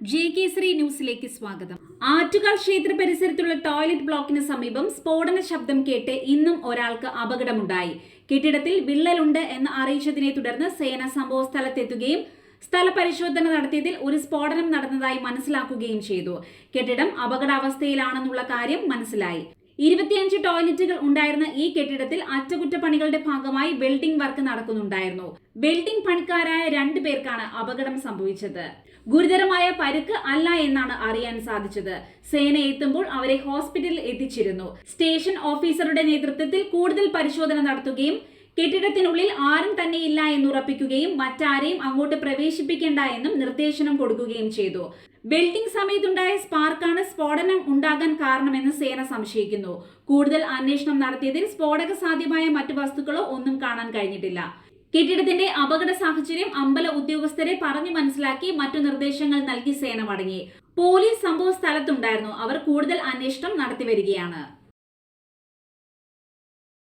J Shri ന്യൂസിലേക്ക് സ്വാഗതം. ആറ്റുകാൽ ക്ഷേത്ര പരിസരത്തുള്ള ടോയ്ലറ്റ് ബ്ലോക്കിന് സമീപം സ്ഫോടന ശബ്ദം കേട്ട് ഇന്നും ഒരാൾക്ക് അപകടമുണ്ടായി. കെട്ടിടത്തിൽ വിള്ളലുണ്ട് എന്ന് അറിയിച്ചതിനെ തുടർന്ന് സേന സംഭവ സ്ഥലത്തെത്തുകയും സ്ഥലപരിശോധന നടത്തിയതിൽ ഒരു സ്ഫോടനം നടന്നതായി മനസ്സിലാക്കുകയും ചെയ്തു. കെട്ടിടം അപകടാവസ്ഥയിലാണെന്നുള്ള കാര്യം മനസ്സിലായി. ഇരുപത്തിയഞ്ച് ടോയ്ലറ്റുകൾ ഉണ്ടായിരുന്ന ഈ കെട്ടിടത്തിൽ അറ്റകുറ്റപ്പണികളുടെ ഭാഗമായി വെൽഡിംഗ് വർക്ക് നടക്കുന്നുണ്ടായിരുന്നു. വെൽഡിംഗ് പണിക്കാരായ രണ്ടു പേർക്കാണ് അപകടം സംഭവിച്ചത്. ഗുരുതരമായ പരുക്ക് അല്ല എന്നാണ് അറിയാൻ സാധിച്ചത്. സേന എത്തുമ്പോൾ അവരെ ഹോസ്പിറ്റലിൽ എത്തിച്ചിരുന്നു. സ്റ്റേഷൻ ഓഫീസറുടെ നേതൃത്വത്തിൽ കൂടുതൽ പരിശോധന നടത്തുകയും കെട്ടിടത്തിനുള്ളിൽ ആരും തന്നെ ഇല്ല എന്നുറപ്പിക്കുകയും മറ്റാരെയും അങ്ങോട്ട് പ്രവേശിപ്പിക്കേണ്ട എന്നും നിർദ്ദേശനം കൊടുക്കുകയും ചെയ്തു. വെൽഡിംഗ് സമയത്തുണ്ടായ സ്പാർക്കാണ് സ്ഫോടനം ഉണ്ടാകാൻ കാരണമെന്ന് സേന സംശയിക്കുന്നു. കൂടുതൽ അന്വേഷണം നടത്തിയതിൽ സ്ഫോടക സാധ്യമായ മറ്റു വസ്തുക്കളോ ഒന്നും കാണാൻ കഴിഞ്ഞിട്ടില്ല. കെട്ടിടത്തിന്റെ അപകട സാഹചര്യം അമ്പല ഉദ്യോഗസ്ഥരെ പറഞ്ഞു മനസ്സിലാക്കി മറ്റു നിർദ്ദേശങ്ങൾ നൽകി സേന മടങ്ങി. പോലീസ് സംഭവ സ്ഥലത്തുണ്ടായിരുന്നു. അവർ കൂടുതൽ അന്വേഷണം നടത്തി വരികയാണ്.